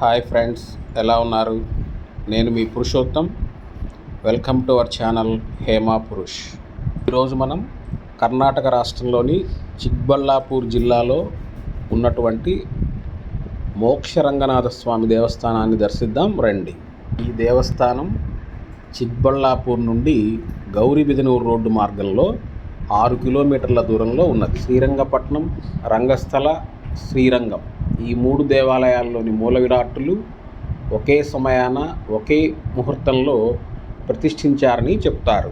Hi friends ఎలా ఉన్నారు? నేను మీ Purushottam. Welcome to our channel Hema Purush. ఈరోజు మనం కర్ణాటక రాష్ట్రంలోని చిక్బల్లాపూర్ జిల్లాలో ఉన్నటువంటి మోక్షరంగనాథ స్వామి దేవస్థానాన్ని దర్శిద్దాం రండి. ఈ దేవస్థానం చిక్బళ్ళాపూర్ నుండి గౌరీబిదనూరు రోడ్డు మార్గంలో ఆరు కిలోమీటర్ల దూరంలో ఉన్నది. శ్రీరంగపట్నం రంగస్థల శ్రీరంగం. ఈ మూడు దేవాలయాల్లోని మూల విరాట్టులు ఒకే సమయాన ఒకే ముహూర్తంలో ప్రతిష్ఠించారని చెప్తారు.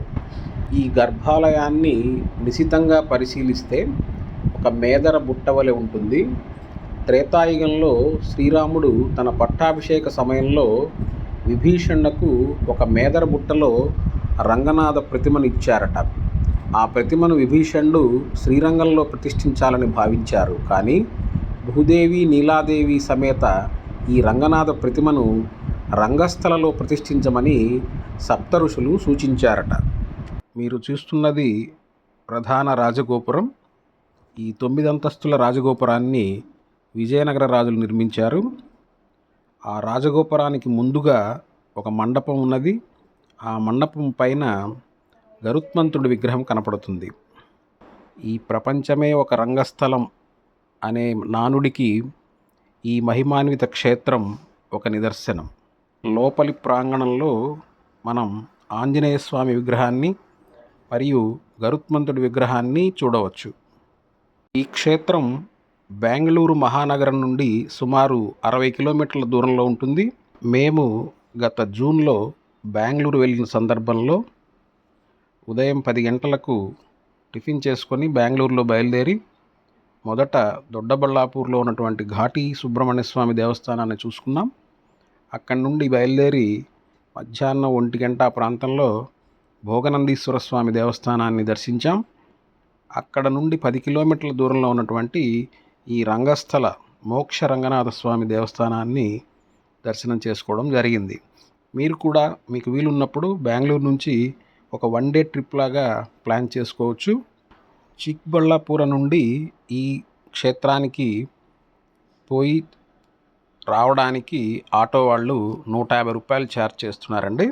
ఈ గర్భాలయాన్ని నిశితంగా పరిశీలిస్తే ఒక మేదర బుట్టవలె ఉంటుంది. త్రేతాయుగంలో శ్రీరాముడు తన పట్టాభిషేక సమయంలో విభీషణకు ఒక మేదర బుట్టలో రంగనాథ ప్రతిమను ఇచ్చారట. ఆ ప్రతిమను విభీషణుడు శ్రీరంగంలో ప్రతిష్ఠించాలని భావించారు. కానీ భూదేవి నీలాదేవి సమేత ఈ రంగనాథ ప్రతిమను రంగస్థలలో ప్రతిష్ఠించమని సప్త ఋషులు సూచించారట. మీరు చూస్తున్నది ప్రధాన రాజగోపురం. ఈ తొమ్మిది అంతస్తుల రాజగోపురాన్ని విజయనగర రాజులు నిర్మించారు. ఆ రాజగోపురానికి ముందుగా ఒక మండపం ఉన్నది. ఆ మండపం పైన గరుత్మంతుడి విగ్రహం కనపడుతుంది. ఈ ప్రపంచమే ఒక రంగస్థలం అనే నానుడికి ఈ మహిమాన్విత క్షేత్రం ఒక నిదర్శనం. లోపలి ప్రాంగణంలో మనం ఆంజనేయ స్వామి విగ్రహాన్ని మరియు గరుత్మంతుడి విగ్రహాన్ని చూడవచ్చు. ఈ క్షేత్రం బెంగళూరు మహానగరం నుండి సుమారు అరవై కిలోమీటర్ల దూరంలో ఉంటుంది. మేము గత జూన్లో బెంగళూరు వెళ్ళిన సందర్భంలో ఉదయం పది గంటలకు టిఫిన్ చేసుకొని బెంగళూరులో బయలుదేరి మొదట దొడ్డబళ్ళాపూర్లో ఉన్నటువంటి ఘాటి సుబ్రహ్మణ్య స్వామి దేవస్థానాన్ని చూసుకున్నాం అక్కడి నుండి బయలుదేరి మధ్యాహ్నం ఒంటి గంట ఆ ప్రాంతంలో భోగనందీశ్వర స్వామి దేవస్థానాన్ని దర్శించాం. అక్కడ నుండి పది కిలోమీటర్ల దూరంలో ఉన్నటువంటి ఈ రంగస్థల మోక్ష రంగనాథ స్వామి దేవస్థానాన్ని దర్శనం చేసుకోవడం జరిగింది. మీరు కూడా మీకు వీలున్నప్పుడు బెంగళూరు నుంచి ఒక వన్ డే ట్రిప్ లాగా ప్లాన్ చేసుకోవచ్చు. చిక్బళ్ళాపుర నుండి ఈ క్షేత్రానికి పోయి రావడానికి ఆటో వాళ్ళు నూట యాభై రూపాయలు ఛార్జ్ చేస్తున్నారండి.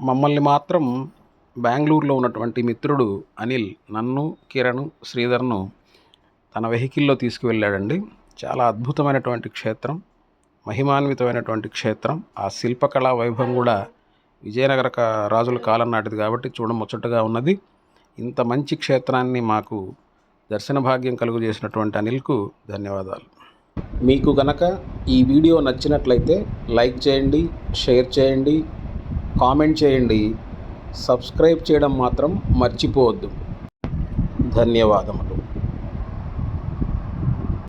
మమ్మల్ని మాత్రం బెంగళూరులో ఉన్నటువంటి మిత్రుడు అనిల్ నన్ను కిరణ్ శ్రీధర్ను తన వెహికల్లో తీసుకువెళ్ళాడండి. చాలా అద్భుతమైనటువంటి క్షేత్రం మహిమాన్వితమైనటువంటి క్షేత్రం. ఆ శిల్పకళా వైభవం కూడా విజయనగర రాజుల కాలం నాటిది కాబట్టి చూడముచ్చటగా ఉన్నది. ఇంత మంచి క్షేత్రాన్ని మాకు దర్శన భాగ్యం కలుగు చేసినటువంటి అనిల్కు ధన్యవాదాలు. మీకు గనక ఈ వీడియో నచ్చినట్లయితే లైక్ చేయండి షేర్ చేయండి కామెంట్ చేయండి. సబ్స్క్రైబ్ చేయడం మాత్రం మర్చిపోవద్దు. ధన్యవాదములు.